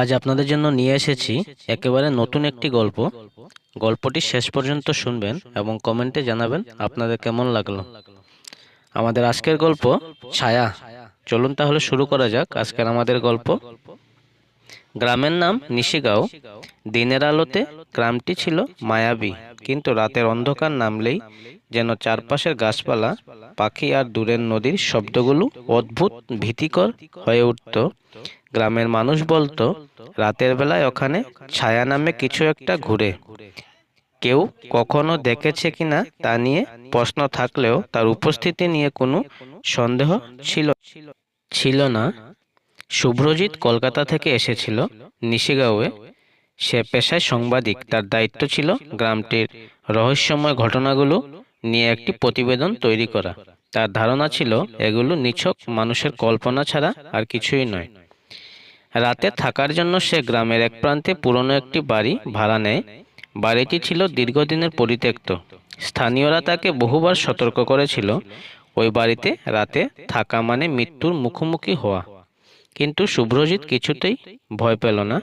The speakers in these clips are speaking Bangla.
আজ আপনাদের জন্য নিয়ে এসেছি একেবারে নতুন একটি গল্প। গল্পটি শেষ পর্যন্ত শুনবেন এবং কমেন্টে জানাবেন আপনাদের কেমন লাগল। আমাদের আজকের গল্প ছায়া। চলুন তাহলে শুরু করা যাক আজকের আমাদের গল্প। গ্রামের নাম নিশিগাঁও। দিনের আলোতে গ্রামটি ছিল মায়াবী, কিন্তু রাতের অন্ধকার নামলেই যেন চারপাশের গাছপালা, পাখি আর দূরের নদীর শব্দগুলো অদ্ভুত ভীতিকর হয়ে উঠত। গ্রামের মানুষ বলতো, রাতের বেলায় ওখানে ছায়া নামে কিছু একটা ঘুরে। কেউ কখনো দেখেছে কিনা তা নিয়ে প্রশ্ন থাকলেও তার উপস্থিতি নিয়ে কোনো সন্দেহ ছিল ছিল না। শুভ্রজিৎ কলকাতা থেকে এসেছিল, নিশিগাঁওয়ে। সে পেশায় সাংবাদিক, তার দায়িত্ব ছিল গ্রামটির রহস্যময় ঘটনাগুলো নিয়ে একটি প্রতিবেদন তৈরি করা। তার ধারণা ছিল, এগুলো নিছক মানুষের কল্পনা ছাড়া আর কিছুই নয়। রাতে থাকার জন্য সে গ্রামের এক প্রান্তে পুরনো একটি বাড়ি ভাড়া নেয়। বাড়িটি ছিল দীর্ঘদিনের পরিত্যক্ত। স্থানীয়রা তাকে বহুবার সতর্ক করেছিল। ওই বাড়িতে রাতে থাকা মানে মৃত্যুর মুখোমুখি হওয়া। কিন্তু শুভ্রজিৎ কিছুতেই ভয় পেল না।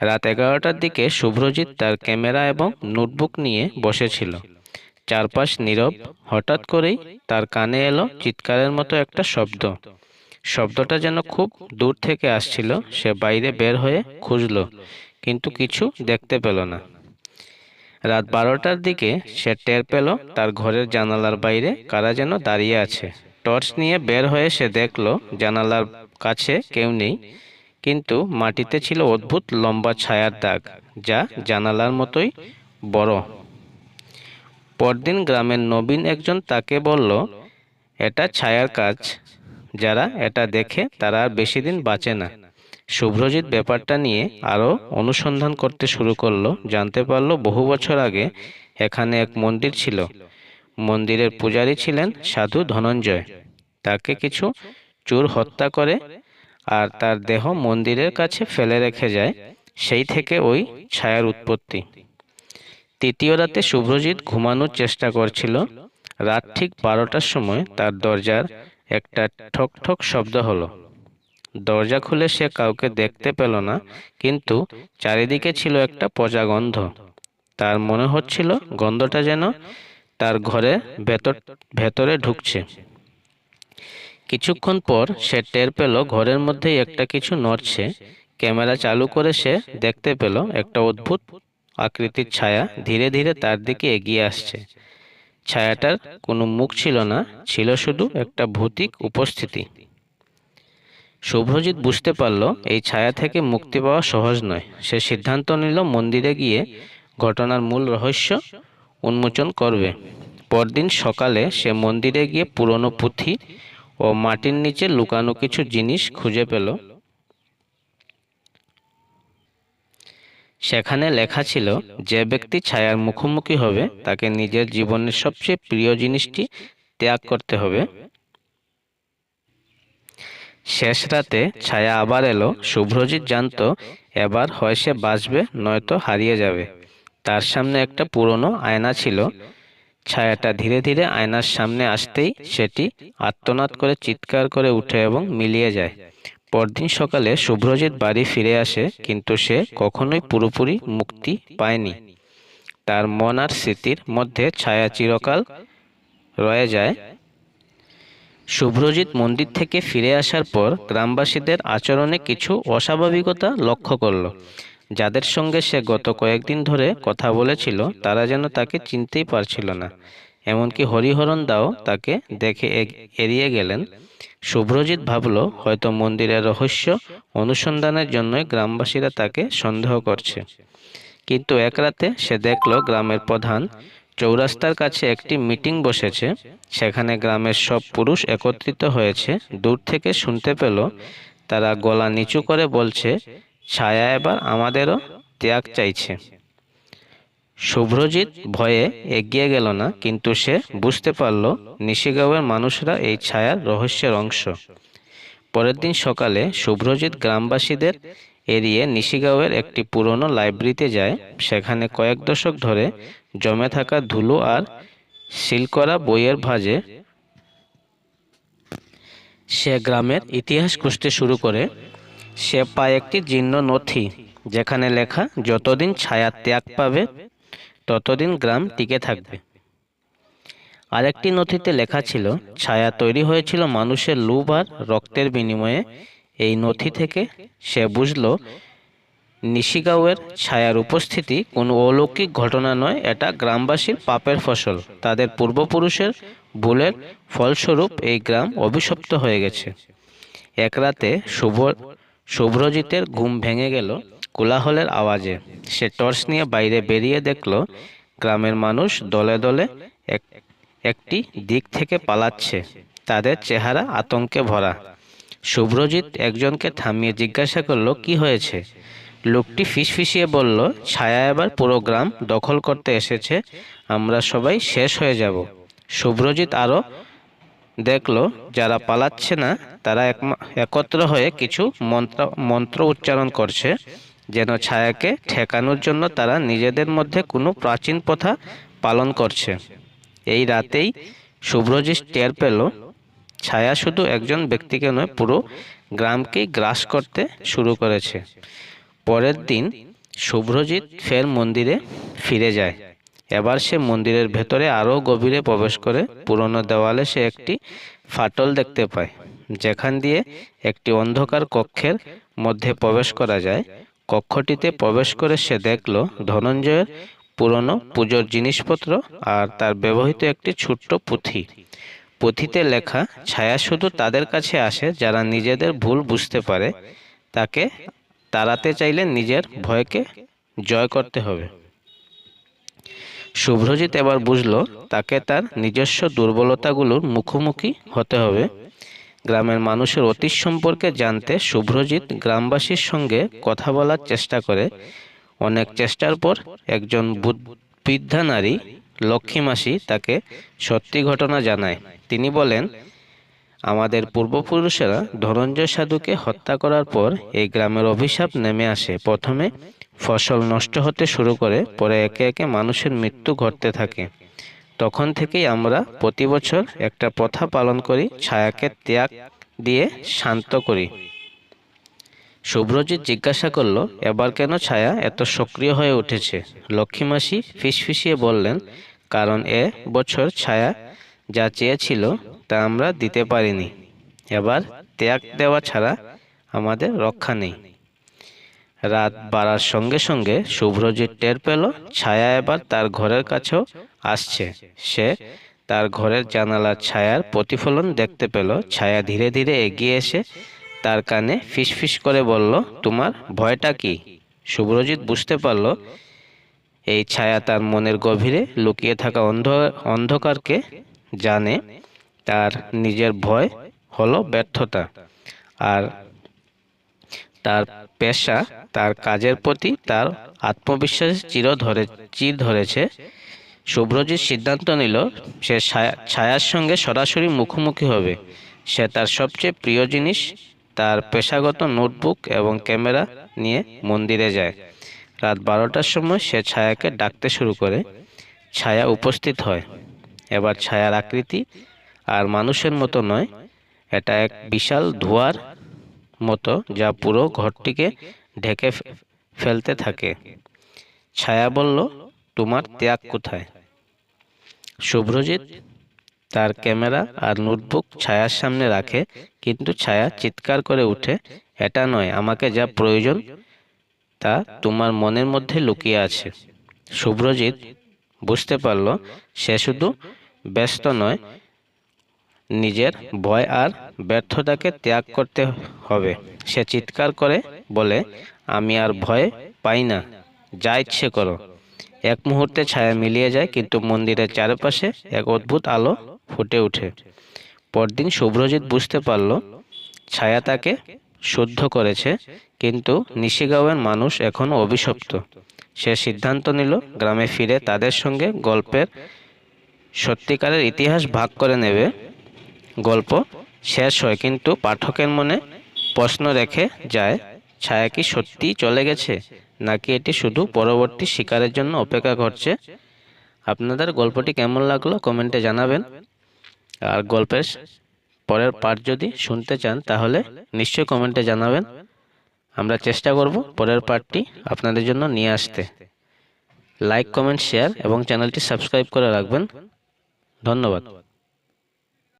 রাত এগারোটার দিকে শুভ্রজিৎ তার ক্যামেরা এবং নোটবুক নিয়ে বসেছিল। চারপাশ নীরব। হঠাৎ করেই তার কানে এলো চিৎকারের মতো একটা শব্দ। শব্দটা যেন খুব দূর থেকে আসছিল, সে বাইরে বের হয়ে খুঁজল, কিন্তু কিছু দেখতে পেল না। রাত বারোটার দিকে সে টের পেল তার ঘরের জানালার বাইরে কারা যেন দাঁড়িয়ে আছে। টর্চ নিয়ে বের হয়ে সে দেখল জানালার কাছে কেউ নেই, কিন্তু মাটিতে ছিল অদ্ভুত লম্বা ছায়ার দাগ, যা জানালার মতোই বড়। পরদিন গ্রামের নবীন একজন তাকে বলল, এটা ছায়ার কাজ। যারা এটা দেখে তারা আর বেশি দিন বাঁচে না। শুভ্রজিৎ ব্যাপারটা নিয়ে আরও অনুসন্ধান করতে শুরু করল, জানতে পারল বহু বছর আগে এখানে এক মন্দির ছিল। মন্দিরের পূজারী ছিলেন সাধু ধনঞ্জয়। তাকে কিছু চোর হত্যা করে আর তার দেহ মন্দিরের কাছে ফেলে রেখে যায়, সেই থেকে ওই ছায়ার উৎপত্তি। তৃতীয় রাতে শুভ্রজিৎ ঘুমানোর চেষ্টা করছিল। রাত ঠিক বারোটার সময় তার দরজার একটা ঠক ঠক শব্দ হলো। দরজা খুলে সে কাউকে দেখতে পেল না, কিন্তু চারিদিকে ছিল একটা পচা গন্ধ। তার মনে হচ্ছিল গন্ধটা যেন তার ঘরে ভেতর, ভেতরে ঢুকছে। কিছুক্ষণ পর সে টের পেল ঘরের মধ্যেই একটা কিছু নড়ছে। ক্যামেরা চালু করে সে দেখতে পেল একটা অদ্ভুত আকৃতির ছায়া ধীরে ধীরে তার দিকে এগিয়ে আসছে। ছায়াটার কোনো মুখ ছিল না, ছিল শুধু একটা ভৌতিক উপস্থিতি। শুভ্রজিৎ বুঝতে পারল, এই ছায়া থেকে মুক্তি পাওয়া সহজ নয়। সে সিদ্ধান্ত নিল মন্দিরে গিয়ে ঘটনার মূল রহস্য উন্মোচন করবে। পরদিন সকালে সে মন্দিরে গিয়ে পুরনো পুঁথি ও মাটির নিচে লুকানো কিছু জিনিস খুঁজে পেল। সেখানে লেখা ছিল, যে ব্যক্তি ছায়ার মুখোমুখি হবে, তাকে নিজের জীবনের সবচেয়ে প্রিয় জিনিসটি ত্যাগ করতে হবে। শেষ রাতে ছায়া আবার এলো, শুভ্রজিৎ জানতো, এবার হয় সে বাঁচবে, নয়তো হারিয়ে যাবে। তার সামনে একটা পুরনো আয়না ছিল। ছায়াটা ধীরে ধীরে আয়নার সামনে আসতেই সেটি আত্মনাদ করে চিৎকার করে উঠে এবং মিলিয়ে যায়। পরদিন সকালে শুভ্রজিৎ বাড়ি ফিরে আসে, কিন্তু সে কখনোই পুরোপুরি মুক্তি পায়নি। তার মন আর স্মৃতির মধ্যে ছায়া চিরকাল রয়ে যায়। শুভ্রজিৎ মন্দির থেকে ফিরে আসার পর গ্রামবাসীদের আচরণে কিছু অস্বাভাবিকতা লক্ষ্য করল। যাদের সঙ্গে সে গত কয়েকদিন ধরে কথা বলেছিল, তারা যেন তাকে চিনতেই পারছিল না। এমনকি হরিহরণ দাও তাকে দেখে এড়িয়ে গেলেন। শুভ্রজিৎ ভাবল, হয়তো মন্দিরের রহস্য অনুসন্ধানের জন্য গ্রামবাসীরা তাকে সন্দেহ করছে। কিন্তু এক রাতে সে দেখল গ্রামের প্রধান চৌরাস্তার কাছে একটি মিটিং বসেছে। সেখানে গ্রামের সব পুরুষ একত্রিত হয়েছে। দূর থেকে শুনতে পেল, তারা গলা নিচু করে বলছে, ছায়া এবার আমাদেরও ত্যাগ চাইছে। শুভ্রজিৎ ভয়ে এগিয়ে গেল না, কিন্তু সে বুঝতে পারল নিশিগাঁওয়ের মানুষরা এই ছায়ার রহস্যের অংশ। পরের দিন সকালে শুভ্রজিৎ গ্রামবাসীদের এড়িয়ে নিশিগাঁওয়ের একটি পুরনো লাইব্রেরিতে যায়। সেখানে কয়েক দশক ধরে জমে থাকা ধুলো আর সিল করা বইয়ের ভাজে সে গ্রামের ইতিহাস খুঁজতে শুরু করে। সে পায় একটি জীর্ণ নথি, যেখানে লেখা, যতদিন ছায়া ত্যাগ পাবে ততদিন গ্রাম টিকে থাকবে। আরেকটি নথিতে লেখা ছিল, ছায়া তৈরি হয়েছিল মানুষের লুভ আর রক্তের বিনিময়ে। এই নথি থেকে সে বুঝল, নিশিগাঁওয়ের ছায়ার উপস্থিতি কোনো অলৌকিক ঘটনা নয়, এটা গ্রামবাসীর পাপের ফসল। তাদের পূর্বপুরুষের ভুলের ফলস্বরূপ এই গ্রাম অভিশপ্ত হয়ে গেছে। এক রাতে শুভ শুভ্রজিতের ঘুম ভেঙে গেল কোলাহলের আওয়াজে সে টর্চ নিয়ে বাইরে বেরিয়ে দেখল গ্রামের মানুষ দলে দলে এক একটি দিক থেকে পালাচ্ছে। তাদের চেহারা আতঙ্কে ভরা। শুভ্রজিৎ একজনকে থামিয়ে জিজ্ঞাসা করল, কি হয়েছে? লোকটি ফিসফিসিয়ে বলল, ছায়া এবার পুরো গ্রাম দখল করতে এসেছে। আমরা সবাই শেষ হয়ে যাব। শুভ্রজিৎ আরও দেখল, যারা পালাচ্ছে না, তারা একত্র হয়ে কিছু মন্ত্র মন্ত্র উচ্চারণ করছে। যেন ছায়াকে ঠেকানোর জন্য তারা নিজেদের মধ্যে কোনো প্রাচীন প্রথা পালন করছে। এই রাতেই শুভ্রজিৎ টের পেল, ছায়া শুধু একজন ব্যক্তিকে নয়, পুরো গ্রামকেই গ্রাস করতে শুরু করেছে। পরের দিন শুভ্রজিৎ ফের মন্দিরে ফিরে যায়। এবার সে মন্দিরের ভেতরে আরও গভীরে প্রবেশ করে পুরনো দেওয়ালে সে একটি ফাটল দেখতে পায়, যেখান দিয়ে একটি অন্ধকার কক্ষের মধ্যে প্রবেশ করা যায়। কক্ষটিতে প্রবেশ করে সে দেখল ধনঞ্জয়ের পুরনো পুজোর জিনিসপত্র আর তার ব্যবহৃত একটি ছোট্ট পুঁথি। পুঁথিতে লেখা, ছায়া শুধু তাদের কাছে আসে যারা নিজেদের ভুল বুঝতে পারে। তাকে তাড়াতে চাইলে নিজের ভয়কে জয় করতে হবে। শুভ্রজিৎ এবার বুঝল তাকে তার নিজস্ব দুর্বলতাগুলোর মুখোমুখি হতে হবে। গ্রামের মানুষের অতীত সম্পর্কে জানতে শুভ্রজিৎ গ্রামবাসীর সঙ্গে কথা বলার চেষ্টা করে। অনেক চেষ্টার পর একজন বুদ- বৃদ্ধা নারী লক্ষ্মী মাসি তাকে সত্যি ঘটনা জানায়। তিনি বলেন, আমাদের পূর্বপুরুষেরা ধনঞ্জয় সাধুকে হত্যা করার পর এই গ্রামের অভিশাপ নেমে আসে। প্রথমে ফসল নষ্ট হতে শুরু করে, পরে একে একে মানুষের মৃত্যু ঘটতে থাকে। তখন থেকেই আমরা প্রতি বছর একটা প্রথা পালন করি, ছায়াকে ত্যাগ দিয়ে শান্ত করি। শুভ্রজিৎ জিজ্ঞাসা করল, এবার কেন ছায়া এত সক্রিয় হয়ে উঠেছে? লক্ষ্মী মাসি ফিসফিসিয়ে বললেন, কারণ এ বছর ছায়া যা চেয়েছিল তা আমরা দিতে পারিনি। এবার ত্যাগ দেওয়া ছাড়া আমাদের রক্ষা নেই। রাত বাড়ার সঙ্গে সঙ্গে শুভ্রজিৎ টের পেল, ছায়া এবার তার ঘরের কাছেও আসছে। সে তার ঘরের জানালার ছায়ার প্রতিফলন দেখতে পেল। ছায়া ধীরে ধীরে এগিয়ে এসে তার কানে ফিসফিস করে বলল, তোমার ভয়টা কি? শুভ্রজিৎ বুঝতে পারল, এই ছায়া তার মনের গভীরে লুকিয়ে থাকা অন্ধ, অন্ধকারকে জানে তার নিজের ভয় হলো ব্যর্থতা। আর তার পেশা, তার কাজের প্রতি তার আত্মবিশ্বাস চির ধরে, চির ধরেছে। শুভ্রজিৎ সিদ্ধান্ত নিল, সে ছায়া- ছায়ার সঙ্গে সরাসরি মুখোমুখি হবে। সে তার সবচেয়ে প্রিয় জিনিস, তার পেশাগত নোটবুক এবং ক্যামেরা নিয়ে মন্দিরে যায়। রাত বারোটার সময় সে ছায়াকে ডাকতে শুরু করে। ছায়া উপস্থিত হয়। এবার ছায়ার আকৃতি আর মানুষের মতো নয়। এটা এক বিশাল ধোঁয়ার মতো যা পুরো ঘরটিকে ঢেকে ফেলতে থাকে। ছায়া বলল, তোমার ত্যাগ কোথায়? শুভ্রজিৎ তার ক্যামেরা আর নোটবুক ছায়ার সামনে রাখে, কিন্তু ছায়া চিৎকার করে উঠে, এটা নয়, আমাকে যা প্রয়োজন তা তোমার মনের মধ্যে লুকিয়ে আছে। শুভ্রজিৎ বুঝতে পারল, সে শুধু ব্যস্ত নয়, নিজের ভয় আর ব্যর্থতাকে ত্যাগ করতে হবে। সে চিৎকার করে, বলে, আমি আর ভয় পাই না। যা ইচ্ছে করো। এক মুহূর্তে ছায়া মিলিয়ে যায়, কিন্তু মন্দিরের চারপাশে এক অদ্ভুত আলো ফুটে ওঠে। পরদিন শুভ্রজিৎ বুঝতে পারল, ছায়া তাকে শুদ্ধ করেছে, কিন্তু নিশিগাঁওয়ের মানুষ এখনও অভিশপ্ত। সে সিদ্ধান্ত নিল, গ্রামে ফিরে তাদের সঙ্গে গল্পের সত্যিকারের ইতিহাস ভাগ করে নেবে। গল্প শেষ হয়, কিন্তু পাঠকের মনে প্রশ্ন রেখে যায়, ছায়া কি সত্যিই চলে গেছে, নাকি এটি শুধু পরবর্তী শিকারের জন্য অপেক্ষা করছে? আপনাদের গল্পটি কেমন লাগল কমেন্টে জানাবেন। আর গল্পের পরের পার্ট যদি শুনতে চান, তাহলে নিশ্চয়ই কমেন্টে জানাবেন। আমরা চেষ্টা করব পরের পার্টটি আপনাদের জন্য নিয়ে আসতে। লাইক কমেন্ট শেয়ার এবং চ্যানেলটি সাবস্ক্রাইব করে রাখবেন। ধন্যবাদ।